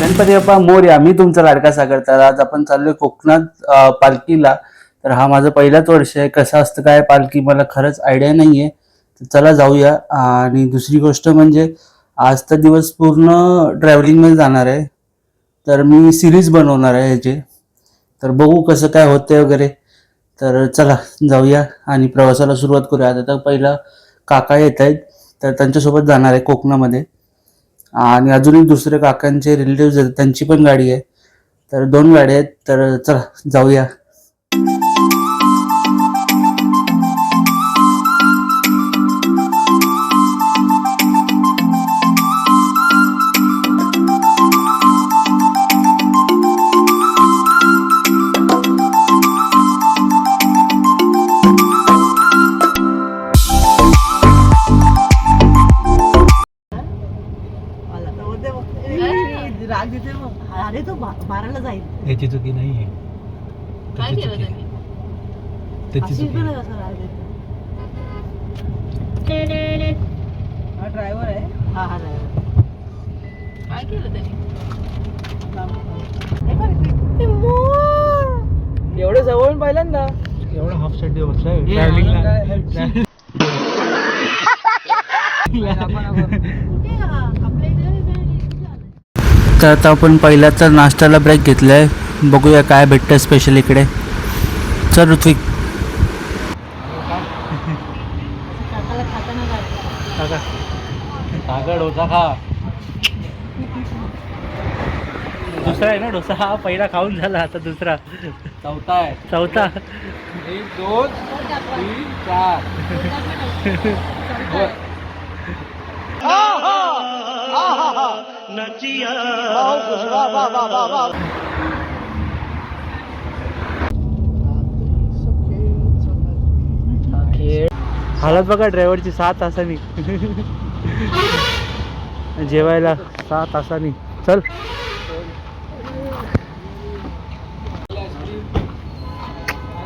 गणपती बाप्पा मोर्या मी तुमचा लाडका सागर तर आज आपण चाललोय कोकणात पालखीला. तर हा माझं पहिलाच वर्ष आहे. कसं असतं काय पालखी? मला खरंच आयडिया नाही तर चला जाऊया. आणि दुसरी गोष्ट म्हणजे आज तर दिवस पूर्ण ट्रॅव्हलिंगमध्ये जाणार आहे. तर मी सिरीज बनवणार आहे ह्याचे. तर बघू कसं काय होतंय वगैरे. तर चला जाऊया आणि प्रवासाला सुरुवात करूया. आता पहिला काका येत आहेत तर त्यांच्यासोबत जाणार आहे कोकणामध्ये. आणि अजूनही दुसरे काकांचे रिलेटिव्ह त्यांची पण गाडी आहे. तर दोन गाड्या आहेत तर चला जाऊया. अरे तो बा- बाराला जाईल. याची चुकी नाहीये काय त्याची केलं. त्यांनी? त्याची चुकी आहे. हा ड्रायव्हर आहे? हा हा ड्रायव्हर. काय केलं त्यांनी? एवढं जवळून पहिल्यांदा एवढा हाफ शर्ट बसलाय हे ट्रॅव्हलिंगला तर आता आपण पहिल्याचा नाश्त्याला ब्रेक घेतलाय. बघूया काय भेटतं स्पेशल इकडे. चल ऋत्विक. डोसा खा. दुसरा आहे ना डोसा? हा पहिला खाऊन झाला आता दुसरा. चौथा आहे. चौथा. एक दोन तीन चार. हालत बघा ड्रायव्हरची सहा तासानी. जेवायला सहा तासांनी. चल.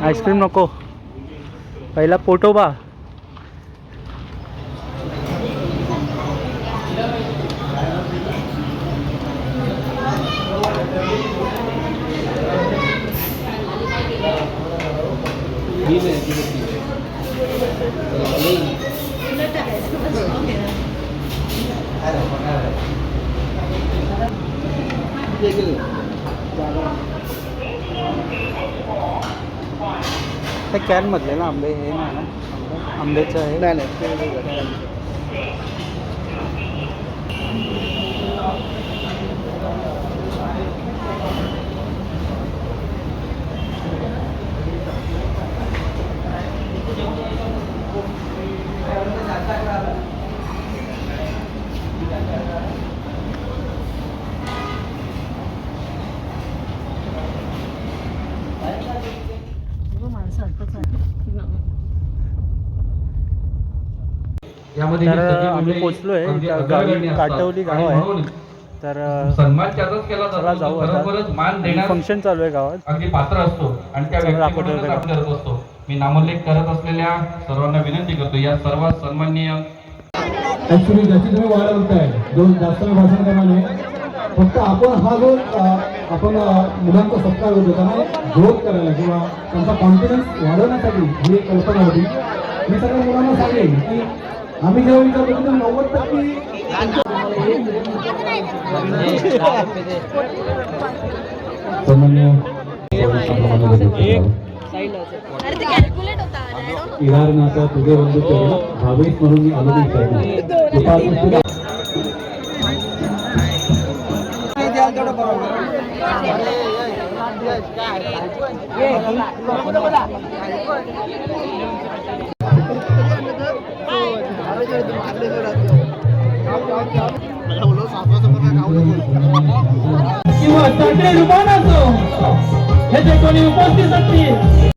आईस्क्रीम नको. पहिला पोटोबा. ते कॅन मधले ना आंबे हे नाही ना आंब्याचं आहे माणसं आताच आहे तर आम्ही गावी काटवली गाव आहे. तर सन्मान त्याचाच केला चला जातो जाऊ आता. फंक्शन चालू आहे गावात. अगदी पात्र असतो. आणि त्या करत असतो. मी नामोल्लेख करत असलेल्या सर्वांना विनंती करतो. या सर्व सन्माननीय ऍक्च्युली ज्याची तुम्ही वाढ बघताय दोन जास्त भाषण करणार नाही फक्त आपण हा जो आपण मुलांचा सत्कार होतो त्यांना ग्रोथ करायला किंवा त्यांचा कॉन्फिडन्स वाढवण्यासाठी ही एक कल्पना होती. मी सगळ्या मुलांना सांगेन की आम्ही जेव्हा विचार करतो नव्वद टक्के इरारनाचा तुझे बंधू भावेश म्हणून मी आलो नाही चरण किंवा चांगले रुपानाचं हे जे कोणी उपस्थित असतील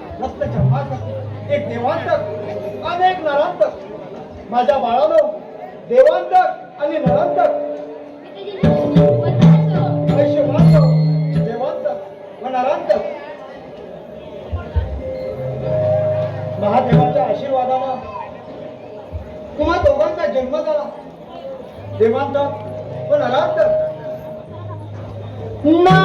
रक्ताच्या भाग एक देवांतक आणि एक नरांतक माझ्या बाळानं देवांतक आणि नरांतक देवांतक व नरांतक महादेवाच्या आशीर्वादानं तुम्हा दोघांचा जन्म झाला. देवांत पण अनाथ ना